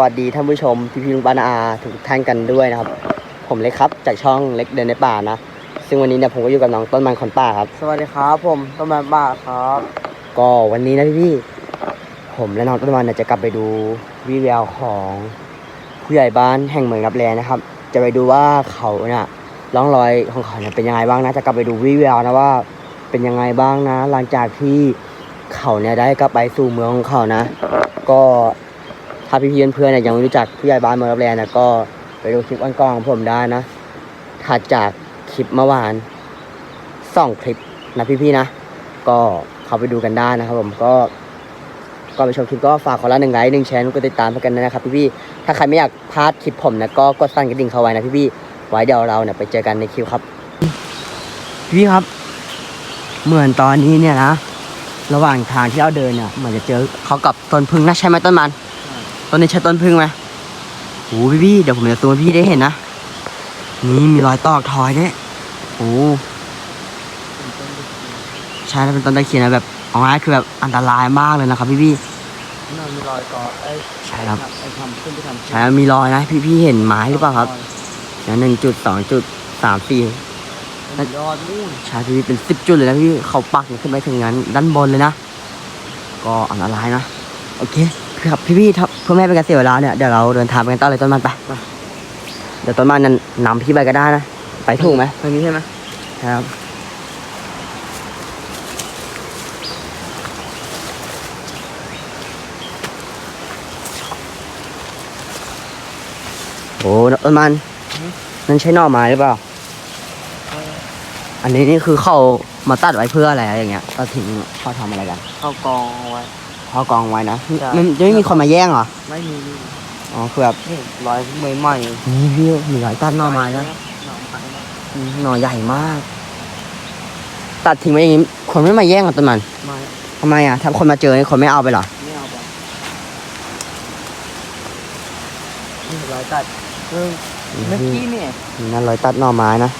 วัสดีท่านผู้ชม พี่พี่ลุงปานาอาทุกท่านกันด้วยนะครับ ผมเล็กครับจากช่องเล็กเดินในป่านะ ซึ่งวันนี้เนี่ยผมก็อยู่กับน้องต้นมันขอนป่าครับ สวัสดีครับผมต้นไม้บ้าครับ ก็วันนี้นะพี่พี่ๆผมและน้องต้นมันเนี่ยจะกลับไปดูวิแววของผู้ใหญ่บ้านแห่งเมืองรับแลนะครับ จะไปดูว่าเขาเนี่ยร่องรอยของเขาเนี่ยเป็นยังไงบ้างนะจะกลับไปดูวิแววนะว่าเป็นยังไงบ้างนะ หลังจากที่เขาเนี่ยได้กลับไปสู่เมืองของเขานะ ก็ ถ้าพี่ๆเพื่อนๆเนี่ยยังไม่รู้จักผู้ใหญ่บ้านเมืองรับแลนะก็ไปดูคลิปวันกอนของผมได้นะถัดจากคลิปเมื่อวานสองคลิปนะพี่ๆนะ ก็เข้าไปดูกันได้นะครับผมก็ก่อนไปชมคลิปก็ฝากขอละหนึ่งไลค์หนึ่งแชร์กดติดตามเพื่อกันนะครับพี่ๆถ้าใครไม่อยากพลาดคลิปผมนะก็กดสั่นกระดิ่งเข้าไว้นะพี่พี่ๆไว้เดี๋ยวเราเนี่ยไปเจอกันในคลิปครับ พี่ครับ เหมือนตอนนี้เนี่ยนะ ระหว่างทางที่เราเดินเนี่ยเหมือนจะเจอเขากับต้นพึ่งนะใช่ไหมต้นมัน ต้นนี้ใช่ต้นพึ่งไหมโอ้พี่พี่ๆเดี๋ยวผมจะซูมให้พี่ได้เห็นนะ นี่มีรอยตอกทอยด้วยโอ้ใช่แล้วเป็นต้นตะเคียนนะแบบเอาง่ายคือแบบอันตรายมากเลยนะครับ พี่พี่นั่นมีรอยก่อไอ้ๆใช่ครับไอ้ทำขึ้นไปทำใช่แล้วมีรอยนะ พี่พี่ๆเห็นไม้หรือเปล่าครับหนึ่งจุดสองจุดสามสี่มันยอดนู่นใช่พี่พี่เป็นสิบจุดเลยนะพี่เขาปักเนี่ยขึ้นไปถึงนั้นด้านบนเลยนะ ก็อันตรายนะ โอเค ครับพี่พี่ๆถ้าเพื่อไม่ให้เป็นการเสียเวลาเนี่ยเดี๋ยวเราเดินทางไปกันต่อเลยต้นมันไปเดี๋ยวต้นมันนั้นนำพี่ไปก็ได้นะไปถูกไหมทางนี้ใช่ไหมครับโอ้ต้นมันนั่นใช่หน่อไม้หรือเปล่า อันนี้นี่คือเขามาตัดไว้เพื่ออะไรอะอย่างเงี้ยตัดทิ้งเขาทำอะไรกัน เข้ากองเอาไว้ เขากองไว้นะใช่ มันจะไม่มีคนมาแย่งเหรอ ไม่มีนี่อ๋อคือแบบนี่รอยใหม่ใหม่นี่พี่มีหลายตัดหน่อไม้นะหน่อไม้นะอืมหน่อใหญ่มาก ตัดทิ้งไว้อย่างงี้ คนไม่มาแย่งเหรอต้นมันไม้ทำไมอะถ้าคนมาเจอนี่คนไม่เอาไปเหรอ ไม่เอาไปนี่รอยตัดเออเมื่อกี้เนี่ยนี่นั่นรอยตัดหน่อไม้นะ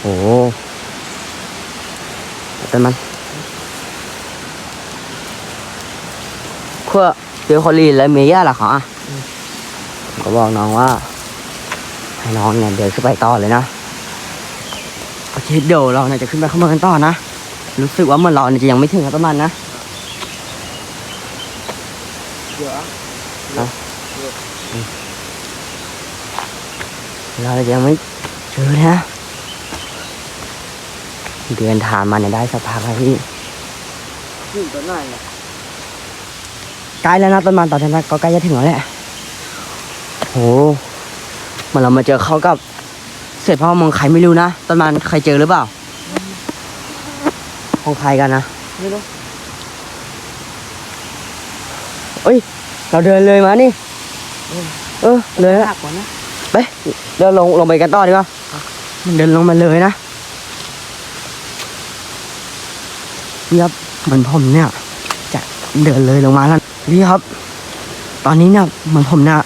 โอ้โหต้นมัน เพื่อเจอคนลีนแล้วเมียเหรอเขาอะก็บอกน้องว่า ให้น้องเนี่ยเดินขึ้นไปต่อเลยนะโอเคเดี๋ยวเราเนี่ยจะขึ้นไปข้างบนกันต่อนะ รู้สึกว่าเหมือนเราเนี่ยจะยังไม่ถึงครับประมาณนะเดี๋ยวเราจะยังไม่เจอนะ เดินทางมาเนี่ยได้สักพักแล้วพี่ถึงตัวไหนเนี่ย ใกล้แล้วนะต้นมันตอนนี้ก็ใกล้จะถึงแล้วแหละโหเหมือนเรามาเจอเขากับเศษพ่อมองใครไม่รู้นะต้นมันใครเจอหรือเปล่าของใครกันนะไม่รู้เอ้ย เราเดินเลยมานี่ เออ เลยนะหักกว่านะไป เดินลงลงไปกันต่อดีกว่ามันเดินลงมาเลยนะพี่ครับเหมือนผมเนี่ย จะเดินเลยลงมาแล้ว พี่ครับ ตอนนี้เนี่ยเหมือนผมเนี่ย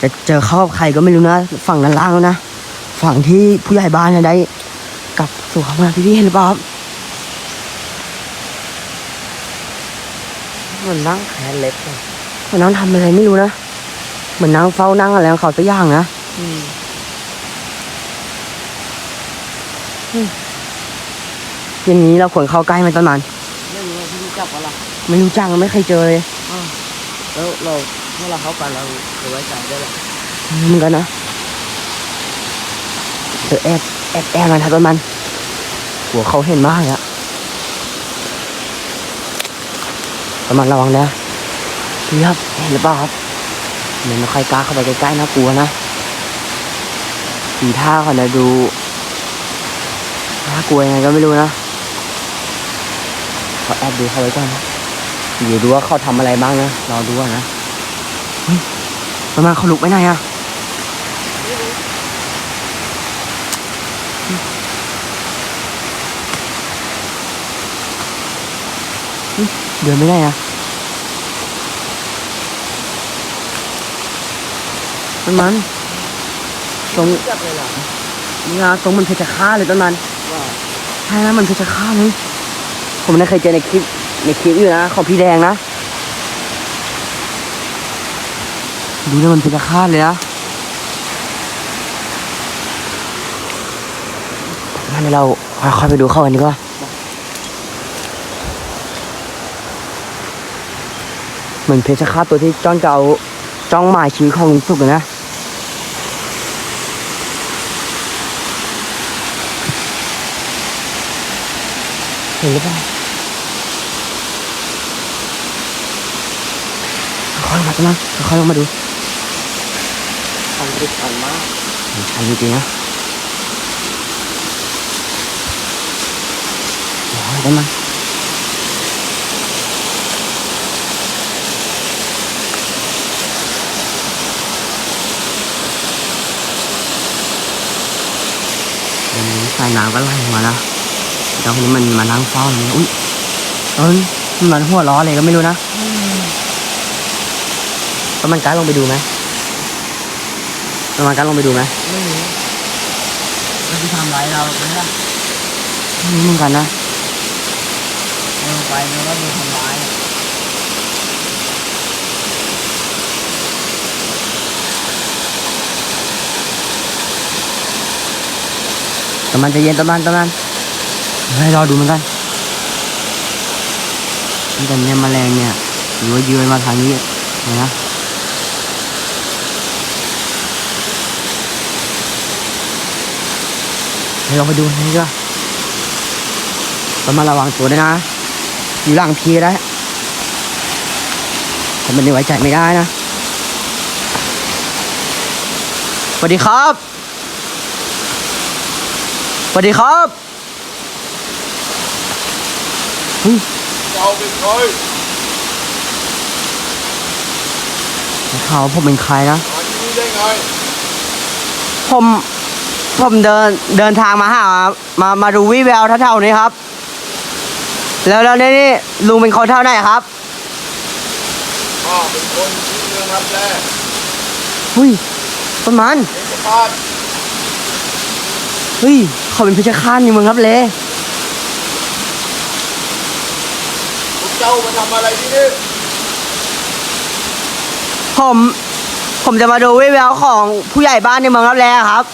จะเจอเข้ากับใครก็ไม่รู้นะ ฝั่งด้านล่างแล้วนะ ฝั่งที่ผู้ใหญ่บ้านเนี่ยได้กลับสู่เขามาพี่พี่เห็นหรือเปล่าครับมันนั่งแขนเล็บเลยเหมือนนั่งทำอะไรไม่รู้นะ เหมือนนั่งเฝ้านั่งอะไรของเขาสักอย่างนะอืมอย่างนี้เราควรเข้าใกล้ไหมต้นมันไม่รู้ว่าพี่รู้จักปะล่ะไม่รู้จักไม่เคยเจอเลย แล้วเราเมื่อเราเข้าไปเราจะไว้ใจได้หรอเหมือนกันนะเออแอบแอบแอบมันทัดต้นมัน หัวเขาเห็นมากเลยอะต้นมันระวังนะพี่ครับเห็นหรือเปล่าครับเหมือนไม่ค่อยกล้าเข้าไปใกล้ๆนะกลัวนะสีท่าเขานี่ยดูน่ากลัวยังไงก็ไม่รู้นะขอแอบดูเขาไว้ก่อนนะ เดี๋ยวดูว่าเขาทำอะไรบ้างนะรอดูก่อนนะเฮ้ยต้นมันเขาลุกไปไหนอะเดินไม่ได้อะมันมันตรงจับเลยเหรอนี่นะตรงมันเพชรฆาตเลยต้นมันว่าใช่นะมันเพชรฆาตเลยผมได้เคยเจอในคลิป ในคลิปอยู่นะ ของพี่แดงนะ ดูแล้วมันเป็นคาดเลยนะงั้นเราค่อยๆไปดูเข้ากันดีกว่าเหมือนเพชรฆาตตัวที่จ้องจะเอาจ้องหมายชีวิตของลุงสุกนะเห็นหรือเปล่า อยๆมาตรงนั้นค่อยๆลงมาดูทางดิชันมากมันชันจริงๆนะโอ้ยได้มั้ยอืมสายน้ำก็ไหลมานะแล้วคนนี้มันมานั่งเฝ้าอย่างนี้อุ้ยเอ้ยมันหัวล้ออะไรก็ไม่รู้นะ แล้วมันกล้าลงไปดูไหมแล้วมันกล้าลงไปดูไหมไม่รู้มันจะทำร้ายเราไหมล่ะไม่รู้เหมือนกันนะลงไปแล้วก็โดนทำร้ายแต่มันจะเย็นตะมันตะมันให้รอดูเหมือนกันนี่แต่เนี่ยแมลงเนี่ยหรือว่าเยือนมาทางนี้เลยนะ ให้ลองไปดูนี่ก็ต้องมาระวังตัวด้วยนะ อยู่หลังพีได้ผมมันไว้ใจไม่ได้นะสวัสดีครับสวัสดีครับเฮ้ยเราเป็นใครข่าวว่าผมเป็นใครนะมาที่นี่ได้ไงผม ผมเดินเดินทางมาหามามาดูวิแววเท่าๆนี้ครับ แล้วแล้วนี่นี่ลุงเป็นคนเท่าไหนครับข้าเป็นคนที่เมืองรับแลเฮ้ยต้นมันเอกภาพเฮ้ยเขาเป็นเพชฌฆาตในเมืองรับเลยพวกเจ้ามาทำอะไรที่นี่ผม ผมจะมาดูวิแววของผู้ใหญ่บ้านในเมืองรับแลครับ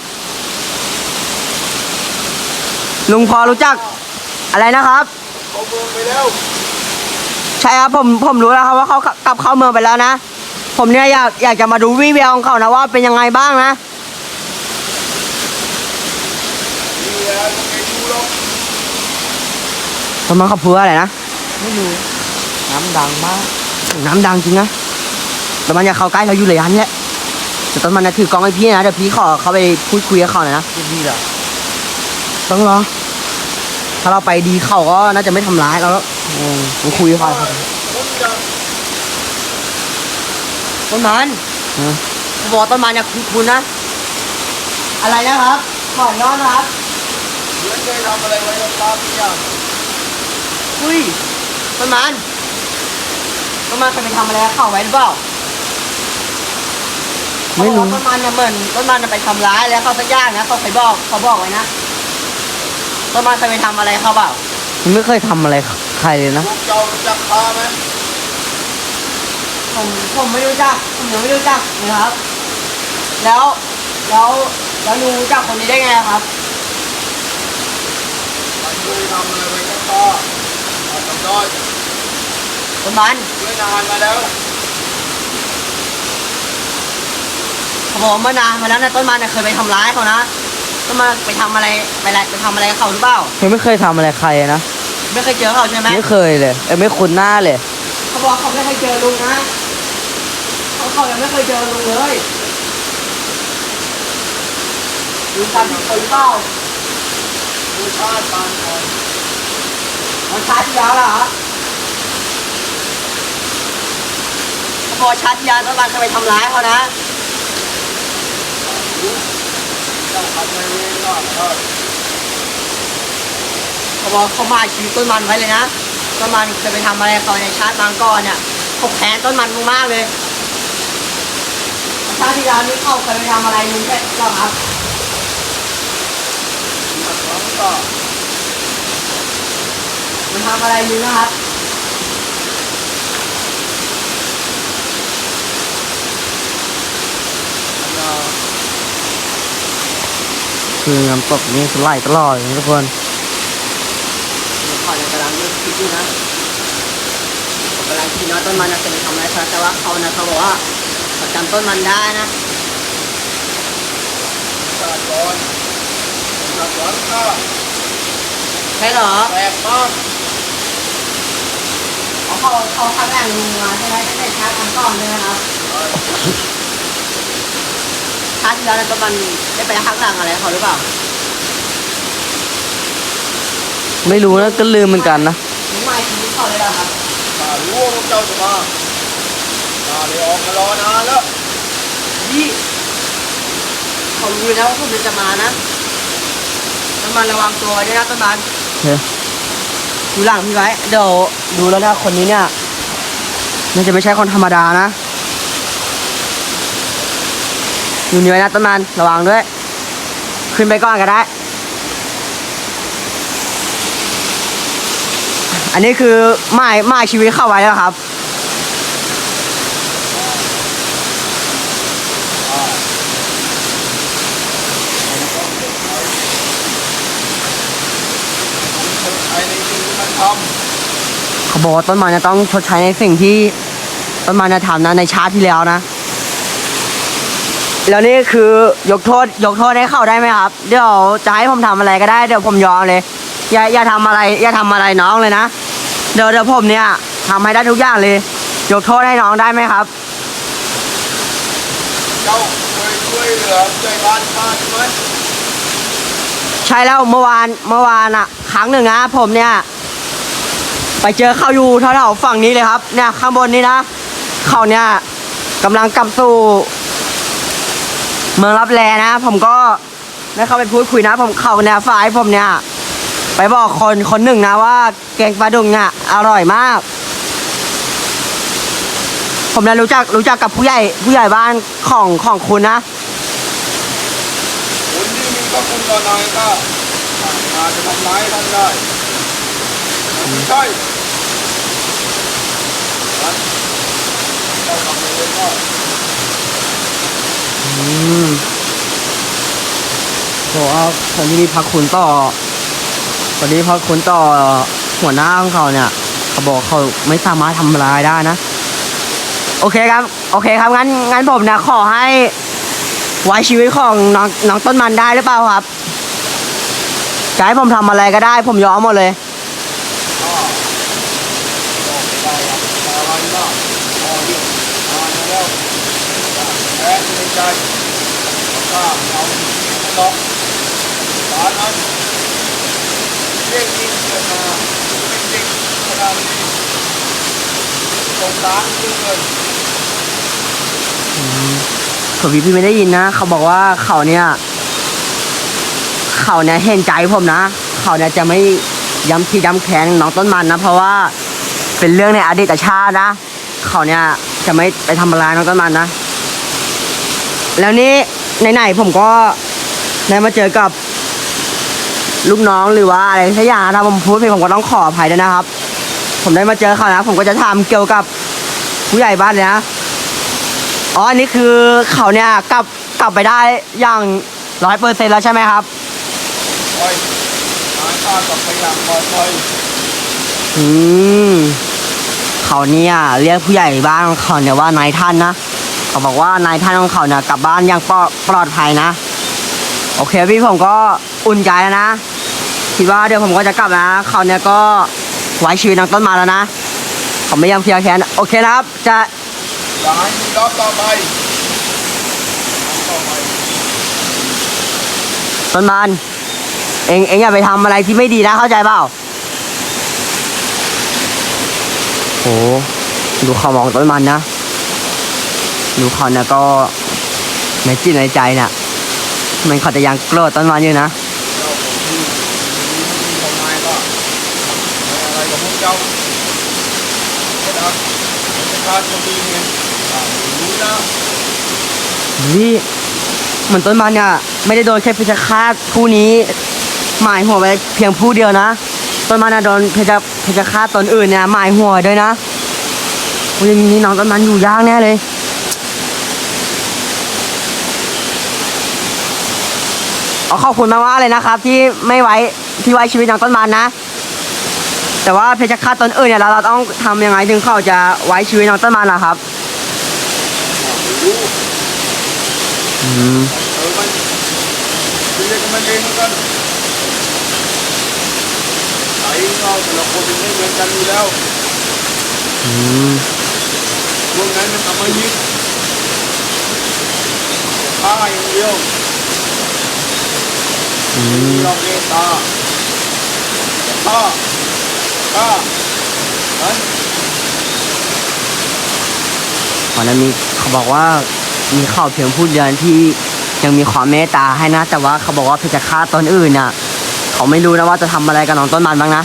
ลุงพอรู้จักอะไรนะครับ เขาเมืองไปแล้ว ใช่ครับผมผมรู้แล้วครับว่าเขากลับเข้าเมืองไปแล้วนะ ผมเนี่ยอยากอยากจะมาดูวิแววของเขานะว่าเป็นยังไงบ้างนะนี่แหละยังไงดูหรอกต้นมันเขาพูดอะไรนะไม่รู้น้ำดังมาก น้ำดังจริงนะแต่มันอยากเข้าใกล้เราอยู่เลยอันนี้แหละแต่ต้นมันนะถือกล้องให้พี่นะเดี๋ยวพี่ขอเขาไปพูดคุยกับเขาหน่อยนะที่นี่เหรอต้องรอ ถ้าเราไปดีเขาก็น่าจะไม่ทำร้ายเราแล้วอืมมาคุยกับเขาคุณจะต้นมันผมบอกต้นมันเนี่ยคุณคุณนะ อะไรนะครับขอย้อนนะครับเหมือนเคยทำอะไรไว้กับตาพี่อย่างอุ้ยต้นมันต้นมันเคยไปทำอะไรกับเขาไว้หรือเปล่าไม่รู้เขาบอกว่าต้นมันเนี่ยเหมือนต้นมันน่ะไปทำร้ายแล้วเขาสักอย่างนะเขาเคยบอกเขาบอกไว้นะ ต้นมันเคยไปทำอะไรเขาเปล่ามันไม่เคยทำอะไรใครเลยนะพวกเจ้ารู้จักข้าไหมผมผมไม่รู้จักผมยังไม่รู้จักนะครับ แล้วแล้วแล้วรู้จักคนนี้ได้ไงครับ มันเคยทำอะไรไว้กับตาข้าจำได้ต้นมันเมื่อนานมาแล้วเขาบอกว่าเมื่อนานมาแล้วนะต้นมันน่ะเคยไปทำร้ายเขานะ ต้นมันไปทำอะไรไปอะไรไปทำอะไรกับเขาหรือเปล่า ยังไม่เคยทำอะไรใครนะ ไม่เคยเจอเขาใช่ไหมไม่เคยเลยเอ้ยไม่คุ้นหน้าเลย เขาบอกเขาไม่เคยเจอลุงนะเขาเขายังไม่เคยเจอลุงเลยลุงจำผิดคนหรือเปล่าผู้ชาติบานก่อนมันชาร์จยาเหรอเขาบอกชาร์จยาต้นมันเคยไปทำร้ายเขานะเจ้าขัดในเวรก่อนเออเขาบอกเขามาชีวิตต้นมันไว้เลยนะต้นมันเคยไปทำอะไรเขาในชาติบางก้อนเนี่ยเขาแค้นต้นมันมากๆเลยชาติที่แล้วนี้เขาเคยไปทำอะไรลุงแค่ก็ครับก็มันทำอะไรลุงนะครับ คือน้ำตกนี่ไหลตลอดเลยนะทุกคนเขาเนี่ยกำลังเลือกคิดอยู่นะผมกำลังคิดว่าต้นมันน่ะจะไปทำอะไรครับแต่ว่าเขานะเขาบอกว่าเขาจำต้นมันได้นะตาก่อนตาก่อนข้าใช่เหรอแปลกมากเขาเขาเขาข้างแรกลุงมาใช่ไหมตั้งแต่ชาติครั้งก่อนเลยนะครับ ชาติที่แล้วนะต้นมันได้ไปข้างหลังอะไรเขาหรือเปล่าไม่รู้นะก็ลืมเหมือนกันนะลุงมาชีวิตเขาเลยเหรอครับข้ารู้ว่าพวกเจ้าจะมาข้าเลยออกมารอนานแล้วพี่เขารู้แล้วว่าผมจะมานะต้นมันระวังตัวไว้ด้วยนะต้นมันเฮ้ยดูหลังพี่ไว้เดี๋ยวดูแล้วนะคนนี้เนี่ยน่าจะไม่ใช่คนธรรมดานะ อยู่นี่ไว้นะต้นมันระวังด้วย ขึ้นไปก่อนก็ได้ อันนี้คือหมายหมายชีวิตเข้าไว้แล้วครับเขาบอกว่าต้นไม้จะต้องชดใช้ในสิ่งที่ต้นไม้จะทำนะในชาติที่แล้วนะ แล้วนี่คือยกโทษยกโทษให้เขาได้ไหมครับ เดี๋ยวจะให้ผมทำอะไรก็ได้เดี๋ยวผมยอมเลย อย่าอย่าทำอะไร อย่าทำอะไรน้องเลยนะ เดี๋ยวเดี๋ยวผมเนี่ยทำให้ได้ทุกอย่างเลย ยกโทษให้น้องได้ไหมครับ เจ้าเคยช่วยเหลือใจบ้านข้าใช่ไหมใช่แล้วเมื่อวานเมื่อวานอะครั้งหนึ่งนะผมเนี่ยไปเจอเขาอยู่แถวๆฝั่งนี้เลยครับ เนี่ยข้างบนนี้นะเขาเนี่ยกำลังกลับสู่ เมืองรับแลนะ ผมก็ได้เข้าไปพูดคุยนะ ผมเขาเนี่ยฝ่ายผมเนี่ย ไปบอกคนคนหนึ่งนะว่าแกงปลาดุกเนี่ยอร่อยมาก ผมเนี่ยรู้จักรู้จักกับผู้ใหญ่ผู้ใหญ่บ้านของของคุณนะคนที่มีพระคุณต่อนายข้าข้าจะทำร้ายท่านได้ไม่ใช่เจ้าทำเลยก็ อืมบอกว่าคนที่มีพระคุณต่อคนที่มีพระคุณต่อหัวหน้าของเขาเนี่ย เขาบอกเขาไม่สามารถทำร้ายได้นะ โอเคครับ โอเคครับ งั้น งั้นผมนะ ขอให้ ไว้ชีวิตของน้องน้องต้นมันได้หรือเปล่าครับจะให้ผมทำอะไรก็ได้ ผมยอมหมดเลยก็บอกได้ครับอะไรบ้างพอเรื่องนานมาแล้ว แพ้ในใจแล้วก็เอาล็อกสารนั้นเรียกยิงเกิดมาเป็นเด็กขนาดนี้สงสารเหลือเกินผมพี่ไม่ได้ยินนะ เขาบอกว่าเขาเนี่ย เขาเนี่ยเห็นใจผมนะ เขาเนี่ยจะไม่ย้ำคิดย้ำแค้นน้องต้นมันนะ เพราะว่าเป็นเรื่องในอดีตชาตินะ เขาเนี่ยจะไม่ไปทำร้ายน้องต้นมันนะ แล้วนี่ไหนๆผมก็ได้มาเจอกับลูกน้องหรือว่าอะไรสักอย่างนะถ้าผมพูดผิดผมก็ต้องขออภัยด้วยนะครับ ผมได้มาเจอเขานะผมก็จะทำเกี่ยวกับผู้ใหญ่บ้านเลยนะอ๋ออันนี้คือเขาเนี่ยกลับกลับไปได้อย่างร้อยเปอร์เซ็นต์แล้วใช่ไหมครับคอยหาข้ากลับไปอย่างปลอดภัยอืมเขาเนี่ยเรียกผู้ใหญ่บ้านของเขาเนี่ยว่านายท่านนะ เขาบอกว่านายท่านของเขาเนี่ยกลับบ้านอย่างปลอดปลอดภัยนะ โอเคพี่ผมก็อุ่นใจแล้วนะคิดว่าเดี๋ยวผมก็จะกลับนะเขาเนี่ยก็ไว้ชีวิตน้องต้นมาแล้วนะผมไม่ยังเพียร์แค้นโอเคนะครับ จะอย่าให้มีรอบต่อไปต่อไปต้นมันเองเองอย่าไปทำอะไรที่ไม่ดีนะเข้าใจเปล่าโหดูเขามองต้นมันนะ ดูเขาเนี่ยก็ในจิตในใจเนี่ยมันเขาจะยังโกรธต้นมันอยู่นะเจ้าของที่มีของนายก็อะไรกับพวกเจ้าก็ดักเป็นการคนดีไงอ่ารู้นะนี่เหมือนต้นมันเนี่ยไม่ได้โดนแค่เพชฌฆาตผู้นี้หมายหัวไปเพียงผู้เดียวนะ ต้นมันน่ะโดนเพชฌเพชฌฆาตตนอื่นเนี่ยหมายหัวด้วยนะโอ้ยอย่างนี้น้องต้นมันอยู่ยากแน่เลย ขอขอบคุณมากๆเลยนะครับ ที่ไม่ไว้ที่ไว้ชีวิตน้องต้นมันนะ แต่ว่าเพชฌฆาตตนอื่นเนี่ยเราเราต้องทำยังไงถึงเขาจะไว้ชีวิตน้องต้นมันล่ะครับรู้อืมเออมันคือเรียกมันองเหมือนกันไอ้เราแต่ละคนไม่เหมือนกันอยู่แล้วอืมพวกนั้นมันทำมายิงฆ่าอย่างเดียว อืมีมเราเมตตาฆ่าฆ่านั้นก่อนหนั้นมีเขาบอกว่ามีข่าวเพียงผู้เดียวที่ยังมีความเมตตาให้นะ แต่ว่าเขาบอกว่าเพชฌฆาตตนอื่นน่ะ เขาไม่รู้นะว่าจะทำอะไรกับน้องต้นมันบ้างนะ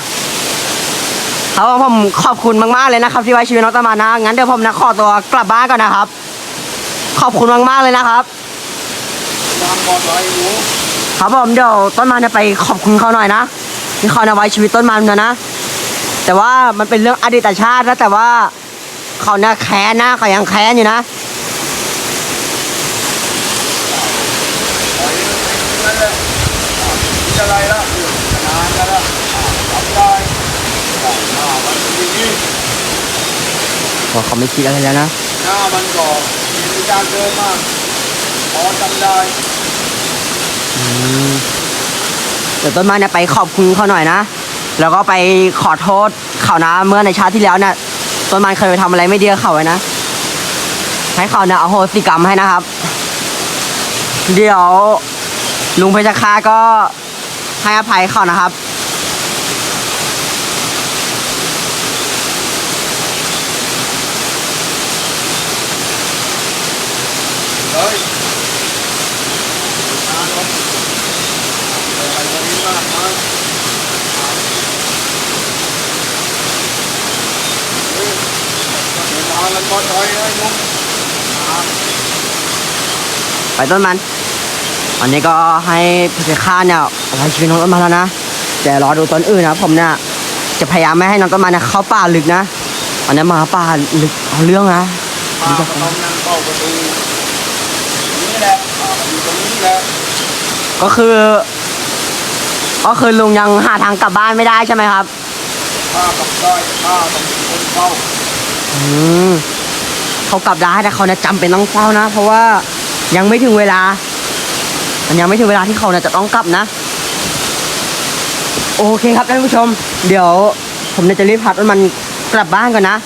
ครับผมขอบคุณมากๆเลยนะครับที่ไว้ชีวิตน้องต้นมันนะงั้นเดี๋ยวผมนะขอตัวกลับบ้านก่อนนะครับ ขอบคุณมากๆเลยนะครับวางบอลไว้หนู ครับผมเดี๋ยวต้นมันจะไปขอบคุณเขาหน่อยนะที่เขานะไว้ชีวิตต้นมันนะนะ แต่ว่ามันเป็นเรื่องอดีตชาตินะแต่ว่าเขาเนี่ยแค้นนะเขายังแค้นอยู่นะปล่อยมันไปนั่นแหละอ่าคิดอะไรละนานแล้วละอ่าทำได้อ่าอ่ามันเป็นอย่างนี้เพราะเขาไม่คิดอะไรแล้วนะ หน้ามันก็มีการเดินมาพอจำได้อืม เดี๋ยวต้นไม้เนี่ยไปขอบคุณเขาหน่อยนะ แล้วก็ไปขอโทษเขานะเมื่อในชาติที่แล้วเนี่ยต้นไม้เคยไปทำอะไรไม่ดีกับเขาไว้นะ ให้เขาเนี่ยเอาโหสิกรรมให้นะครับ เดี๋ยวลุงเพชรคาก็ให้อภัยเขานะครับ เลยนานแล้วเออไปตรงนี้มากมาเฮ้ยเดี๋ยวมาแล้วก็ถอยให้มุ้งอ่าไปต้นมัน อันนี้ก็ให้เพชรคาเนี่ยเอาไว้ชีวิตน้องต้นมันแล้วนะแต่รอดูต้นอื่นนะผมเนี่ยจะพยายามไม่ให้น้องต้นมันเนี่ยเข้าป่าลึกนะอันนี้มาป่าลึกเอาเรื่องนะป้าก็ต้องนั่งเฝ้าประตูนี่แหละป้าก็อยู่ตรงนี้แหละก็คือ ก็คือลุงยังหาทางกลับบ้านไม่ได้ใช่ไหมครับป้ากับก้อยป้าต้องเป็นคนเฝ้าอืม เขากลับได้แต่เขาเนี่ยจำเป็นต้องเฝ้านะ เพราะว่ายังไม่ถึงเวลา มันยังไม่ถึงเวลาที่เขาเนี่ยจะต้องกลับนะ โอเคครับท่านผู้ชม เดี๋ยว ผมเนี่ยจะรีบพัดมันกลับบ้านก่อนนะ